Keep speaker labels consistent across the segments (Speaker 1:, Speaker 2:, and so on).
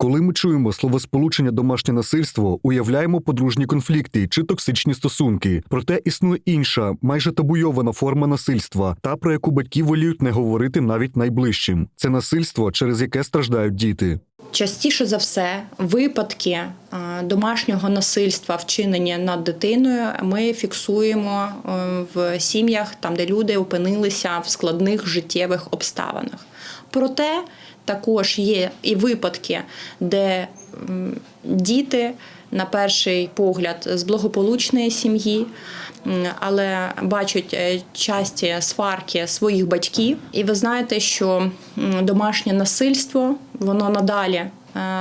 Speaker 1: Коли ми чуємо словосполучення домашнє насильство, уявляємо подружні конфлікти чи токсичні стосунки. Проте існує інша, майже табуйована форма насильства, та про яку батьки воліють не говорити навіть найближчим. Це насильство, через яке страждають діти.
Speaker 2: Частіше за все, випадки е, домашнього насильства, вчинення над дитиною, ми фіксуємо е, в сім'ях, там де люди опинилися в складних життєвих обставинах. Проте також є і випадки, де діти, на перший погляд, з благополучної сім'ї, але бачать е, часті сварки своїх батьків. І ви знаєте, що домашнє насильство воно надалі е,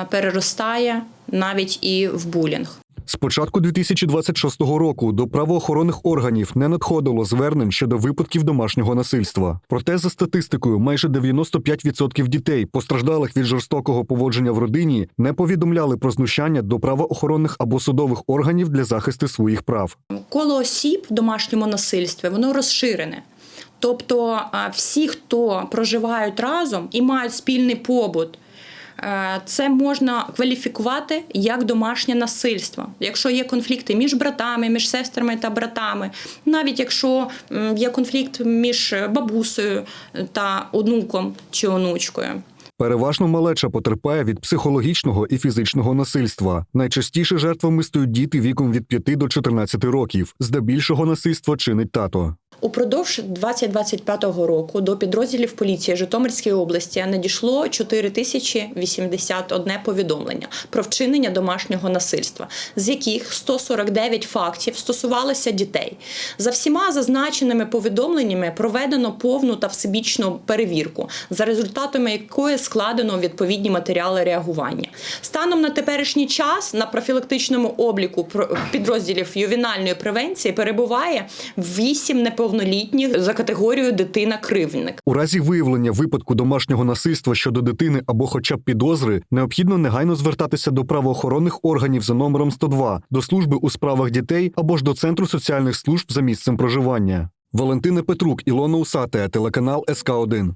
Speaker 2: переростає навіть і в булінг.
Speaker 1: З початку 2026 року до правоохоронних органів не надходило звернень щодо випадків домашнього насильства. Проте, за статистикою, майже 95% дітей, постраждалих від жорстокого поводження в родині, не повідомляли про знущання до правоохоронних або судових органів для захисту своїх прав.
Speaker 2: Коло осіб в домашньому насильстві воно розширене. Тобто всі, хто проживають разом і мають спільний побут, це можна кваліфікувати як домашнє насильство. Якщо є конфлікти між братами, між сестрами та братами, навіть якщо є конфлікт між бабусею та онуком чи онучкою.
Speaker 1: Переважно малеча потерпає від психологічного і фізичного насильства. Найчастіше жертвами стають діти віком від 5 до 14 років. Здебільшого насильство чинить тато.
Speaker 2: Упродовж 2025 року до підрозділів поліції Житомирської області надійшло 4081 повідомлення про вчинення домашнього насильства, з яких 149 фактів стосувалися дітей. За всіма зазначеними повідомленнями проведено повну та всебічну перевірку, за результатами якої складено відповідні матеріали реагування. Станом на теперішній час на профілактичному обліку підрозділів ювенальної превенції перебуває 8 неповнолітніх за категорією дитина-кривдник.
Speaker 1: У разі виявлення випадку домашнього насильства щодо дитини або хоча б підозри, необхідно негайно звертатися до правоохоронних органів за номером 102, до служби у справах дітей або ж до центру соціальних служб за місцем проживання. Валентина Петрук, Ілона Усатая, телеканал СК 1